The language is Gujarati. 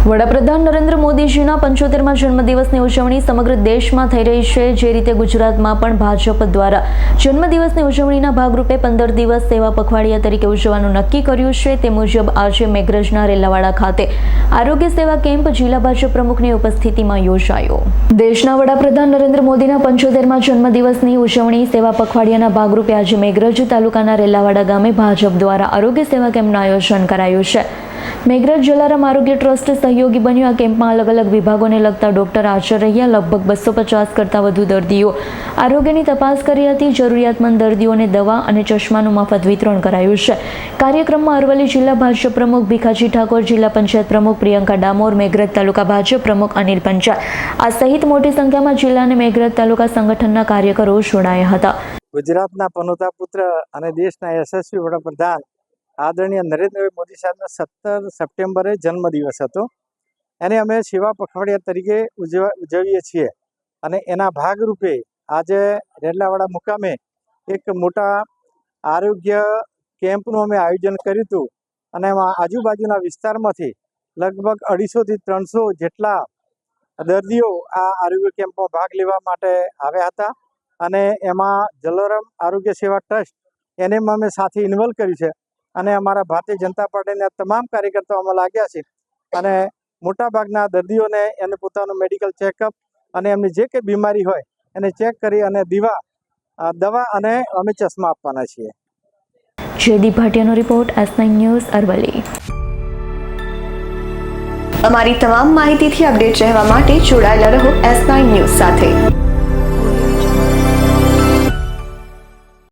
વડાપ્રધાન નરેન્દ્ર મોદીજીના પંચોતેરમાં જન્મદિવસની ઉજવણી સમગ્ર દેશમાં થઈ રહી છે. જે રીતે ગુજરાતમાં પણ ભાજપ દ્વારા જન્મદિવસની ઉજવણીના ભાગરૂપે પંદર દિવસ સેવા પખવાડિયા તરીકે ઉજવવાનું નક્કી કર્યું છે. તે મુજબ આજે મેઘરજના રેલાવાડા ખાતે આરોગ્ય સેવા કેમ્પ જિલ્લા ભાજપ પ્રમુખની ઉપસ્થિતિમાં યોજાયો. દેશના વડાપ્રધાન નરેન્દ્ર મોદીના પંચોતેરમાં જન્મદિવસની ઉજવણી સેવા પખવાડિયાના ભાગરૂપે આજે મેઘરજ તાલુકાના રેલાવાડા ગામે ભાજપ દ્વારા આરોગ્ય સેવા કેમ્પનું આયોજન કરાયું છે. મેઘરજ જલારામ આરોગ્ય ટ્રસ્ટ સહયોગી બન્યું. આ કેમ્પમાં અલગ અલગ વિભાગોને લગતા ડોક્ટર હાજર રહ્યા. લગભગ બસો પચાસ કરતાં વધુ દર્દીઓ આરોગ્યની તપાસ કરી હતી. જરૂરિયાતમંદ દર્દીઓને દવા અને ચશ્માનું મફત વિતરણ કરાયું છે. કાર્યક્રમમાં અરવલ્લી જિલ્લા ભાજપ પ્રમુખ ભીખાજી ઠાકોર, જિલ્લા પંચાયત પ્રમુખ પ્રિયંકા ડામોર, મેઘરજ તાલુકા ભાજપ પ્રમુખ અનિલ પંચાલ આ સહિત મોટી સંખ્યામાં જિલ્લા અને મેઘરજ તાલુકા સંગઠનના કાર્યકરો જોડાયા હતા. ગુજરાતના પનોતા પુત્ર અને દેશના યશસ્વી વડાપ્રધાન આદરણીય નરેન્દ્રભાઈ મોદી સાહેબનો સત્તર સપ્ટેમ્બરે જન્મદિવસ હતો. એને અમે સેવા પખવાડિયા તરીકે ઉજવા, ઉજવીએ છીએ. અને એના ભાગરૂપે આજે રેડલાવાડા મુકામે એક મોટા આરોગ્ય કેમ્પનું અમે આયોજન કર્યું હતું. અને એમાં આજુબાજુના વિસ્તારમાંથી લગભગ અઢીસોથી ત્રણસો જેટલા દર્દીઓ આ આરોગ્ય કેમ્પમાં ભાગ લેવા માટે આવ્યા હતા. અને એમાં જલોરમ આરોગ્ય સેવા ટ્રસ્ટ એને અમે સાથે ઇન્વોલ્વ કર્યું છે. અને અમારા ભારતીય જનતા પાર્ટીના તમામ કાર્યકર્તાઓ આમાં લાગ્યા છે. અને મોટાભાગના દર્દીઓને એને પોતાનું મેડિકલ ચેકઅપ અને એમની જે કંઈ બીમારી હોય એને ચેક કરી અને દીવા દવા અને અમે ચશ્મા આપવાના છીએ. જયદીપ ભાટિયાનો રિપોર્ટ એસ ન્યૂઝ અરવલ્લી. અમારી તમામ માહિતીથી અપડેટ રહેવા માટે જોડાયેલા રહો એસ ન્યૂઝ સાથે.